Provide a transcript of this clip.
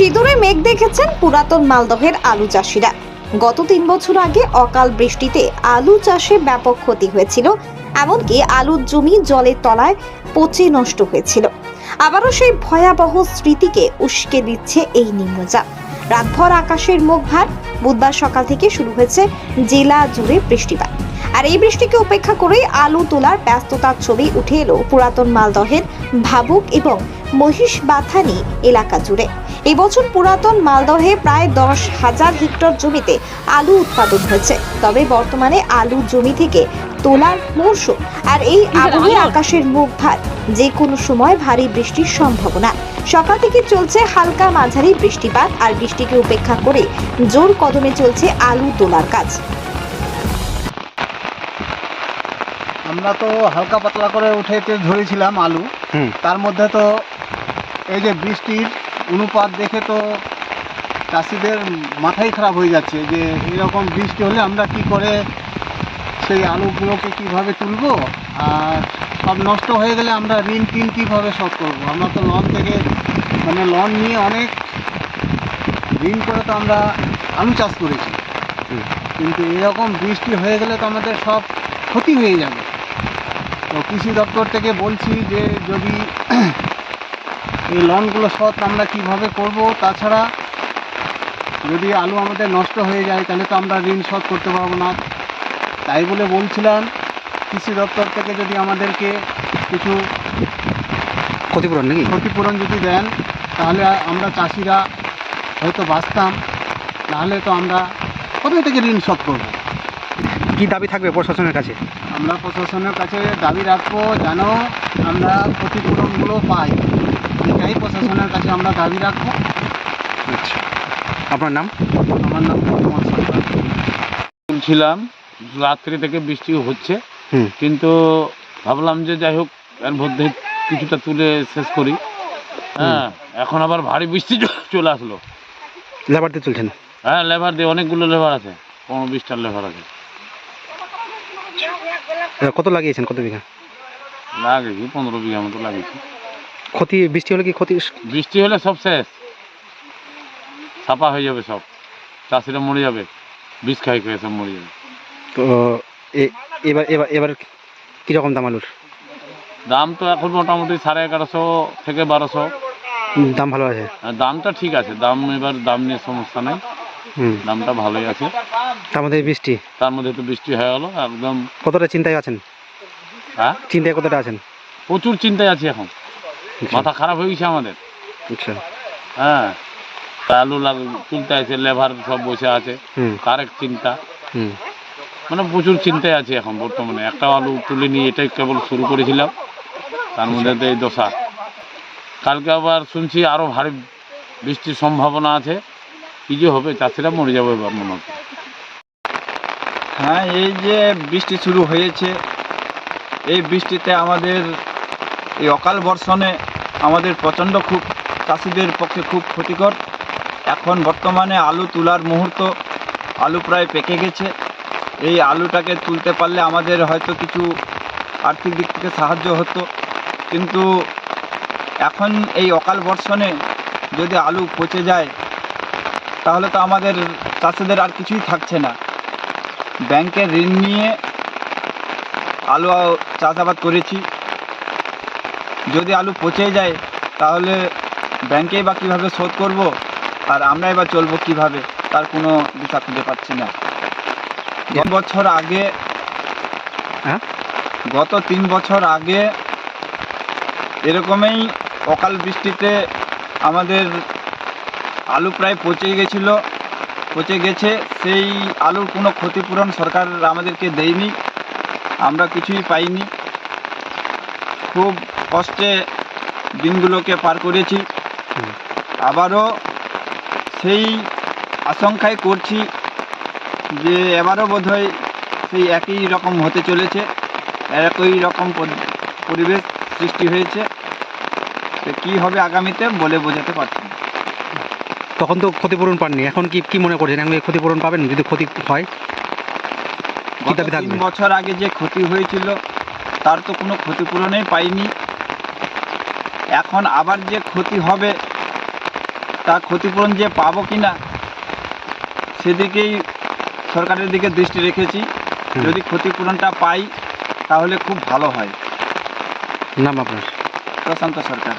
সিঁদুরে মেঘ দেখেছেন পুরাতন মালদহের আলু চাষিরা। গত তিন বছর আগে অকাল বৃষ্টিতে আলু চাষে ব্যাপক ক্ষতি হয়েছিল, এমনকি আলুর জমি জলের তলায় পচে নষ্ট হয়েছিল। আবারও সেই ভয়াবহ স্মৃতিকে উস্কে দিচ্ছে এই নিম্নচাপ। রাতভর আকাশের মুখ ভার, বুধবার সকাল থেকে শুরু হয়েছে জেলা জুড়ে বৃষ্টিপাত। আর এই বৃষ্টিকে উপেক্ষা করেই আলু তোলার ব্যস্ততার ছবি উঠে এলো পুরাতন মালদহের ভাবুক এবং মহিষ বাথানি এলাকা জুড়ে। এবছর পুরাতন মালদহে প্রায় দশ হাজার হেক্টর জমিতে আলু উৎপাদন হয়েছে। তবে বর্তমানে আলু জমি থেকে তোলার মরশুম আর এই আবহে আকাশের মুখ ভার। যে কোনো সময় ভারী বৃষ্টির সম্ভাবনা। সকাল থেকে চলছে হালকা মাঝারি বৃষ্টিপাত আর বৃষ্টিকে উপেক্ষা করে জোর কদমে চলছে আলু তোলার কাজ। আমরা তো হালকা পাতলা করে উঠে ধরেছিলাম আলু। হুম। তার মধ্যে তো এই যে বৃষ্টির অনুপাত দেখে তো চাষিদের মাথাই খারাপ হয়ে যাচ্ছে যে এরকম বৃষ্টি হলে আমরা কি করে সেই আলুগুলোকে কীভাবে তুলবো? আর সব নষ্ট হয়ে গেলে আমরা ঋণ টিন কীভাবে শোধ করব? আমরা তো লোন থেকে মানে লোন নিয়ে অনেক ঋণ করে তো আমরা আলু চাষ করেছি। কিন্তু এরকম বৃষ্টি হয়ে গেলে তো আমাদের সব ক্ষতি হয়ে যাবে। তো কৃষি দপ্তর থেকে বলছি যে যদি এই লোনগুলো শোধ আমরা কীভাবে করব? তাছাড়া যদি আলু আমাদের নষ্ট হয়ে যায় তাহলে তো আমরা ঋণ শোধ করতে পারব না। তাই বলে বলছিলাম কৃষি দপ্তর থেকে যদি আমাদেরকে কিছু ক্ষতিপূরণ নাকি? ক্ষতিপূরণ যদি দেন তাহলে আমরা চাষিরা হয়তো বাঁচতাম নাহলে তো আমরা কোথা থেকে ঋণ শোধ করব? কি দাবি থাকবে প্রশাসনের কাছে? আমরা প্রশাসনের কাছে দাবি রাখব যেন আমরা ক্ষতিপূরণগুলো পাই। এটাই প্রশাসনের কাছে আমরা দাবি রাখব। আচ্ছা। আপনার নাম? আমার নাম প্রমোদ সরকার। তুলছিলাম রাত্রি থেকে বৃষ্টি হচ্ছে। হুম। কিন্তু ভাবলাম যে যাই হোক এর মধ্যে কিছুটা তুলে শেষ করি। হ্যাঁ এখন আবার ভারী বৃষ্টি চলে আসলো। লেবারতে চলছেন হ্যাঁ লেবার দিয়ে অনেকগুলো লেবার আছে। পনেরো বিশটার লেবার আছে। কত লাগিয়েছেন? কত বিঘা? লাগিয়েছি পনেরো বিঘা মতো লাগিয়েছি। ক্ষতি বৃষ্টি হলে কি ক্ষতি? বৃষ্টি হলে সব শেষ। ছাপা হয়ে যাবে সব। চাষিরা মরে যাবে। বিষ খাই খেয়ে সব মরে যাবে। তো এবার এবার এবার কীরকম দাম আলুর? দাম তো এখন মোটামুটি সাড়ে এগারোশো থেকে বারোশো। দাম ভালো আছে? আর দামটা ঠিক আছে। দাম এবার দাম নিয়ে সমস্যা নেই। হুম। দামটা ভালোই আছে। তার মধ্যে বৃষ্টি? তার মধ্যে তো বৃষ্টি হয়ে গেলো একদম। কতটা চিন্তায় আছেন? হ্যাঁ? চিন্তায় কতটা আছেন? প্রচুর চিন্তায় আছি এখন। মাথা খারাপ হয়ে গেছে আমাদের। আচ্ছা। হ্যাঁ তা আলু লাগ তুলতে আছে লেবার সব বসে আছে। হুম। কারেক্ট চিন্তা। হুম। মানে প্রচুর চিন্তায় আছে এখন বর্তমানে। একটা আলু তুলে নিয়ে এটাই কেবল শুরু করেছিলাম। তার মধ্যে তো এই দশা। কালকে আবার শুনছি আরও ভারী বৃষ্টির সম্ভাবনা আছে। কী যে হবে চাষিরা মরে যাবে এবার মনে হচ্ছে। হ্যাঁ এই যে বৃষ্টি শুরু হয়েছে এই বৃষ্টিতে আমাদের এই অকাল বর্ষণে আমাদের প্রচণ্ড খুব, চাষিদের পক্ষে খুব ক্ষতিকর। এখন বর্তমানে আলু তোলার মুহূর্ত, আলু প্রায় পেকে গেছে। এই আলুটাকে তুলতে পারলে আমাদের হয়তো কিছু আর্থিক দিক থেকে সাহায্য হতো। কিন্তু এখন এই অকাল বর্ষণে যদি আলু পচে যায়, তাহলে তো আমাদের চাষিদের আর কিছুই থাকছে না। ব্যাংকে ঋণ নিয়ে আলু চাষাবাদ করেছি। যদি আলু পচে যায় তাহলে ব্যাংকেই বা কীভাবে শোধ করব? আর আমরাই বা চলবো কীভাবে? তার কোনো দিশা খুঁজে পাচ্ছি না। তিন বছর আগে হ্যাঁ? গত তিন বছর আগে এরকমই অকাল বৃষ্টিতে আমাদের আলু প্রায় পচে গেছিল পচে গেছে। সেই আলুর কোনো ক্ষতিপূরণ সরকার আমাদেরকে দেয়নি আমরা কিছুই পাইনি। খুব কষ্টে দিনগুলোকে পার করেছি। আবারও সেই আশঙ্কাই করছি যে এবারও বোধহয় সেই একই রকম হতে চলেছে একই রকম পরিবেশ সৃষ্টি হয়েছে। কী হবে আগামীতে বলে বোঝাতে পারছি না। তখন তো ক্ষতিপূরণ পাননি। এখন কি কি মনে করছেন? এখন ক্ষতিপূরণ পাবেন? যদি ক্ষতি হয় তিন বছর আগে যে ক্ষতি হয়েছিল তার তো কোনো ক্ষতিপূরণই পাইনি। এখন আবার যে ক্ষতি হবে তা ক্ষতিপূরণ যে পাবো কি না সেদিকেই সরকারের দিকে দৃষ্টি রেখেছি। যদি ক্ষতিপূরণটা পাই তাহলে খুব ভালো হয়। নাম আপনার? প্রশান্ত সরকার।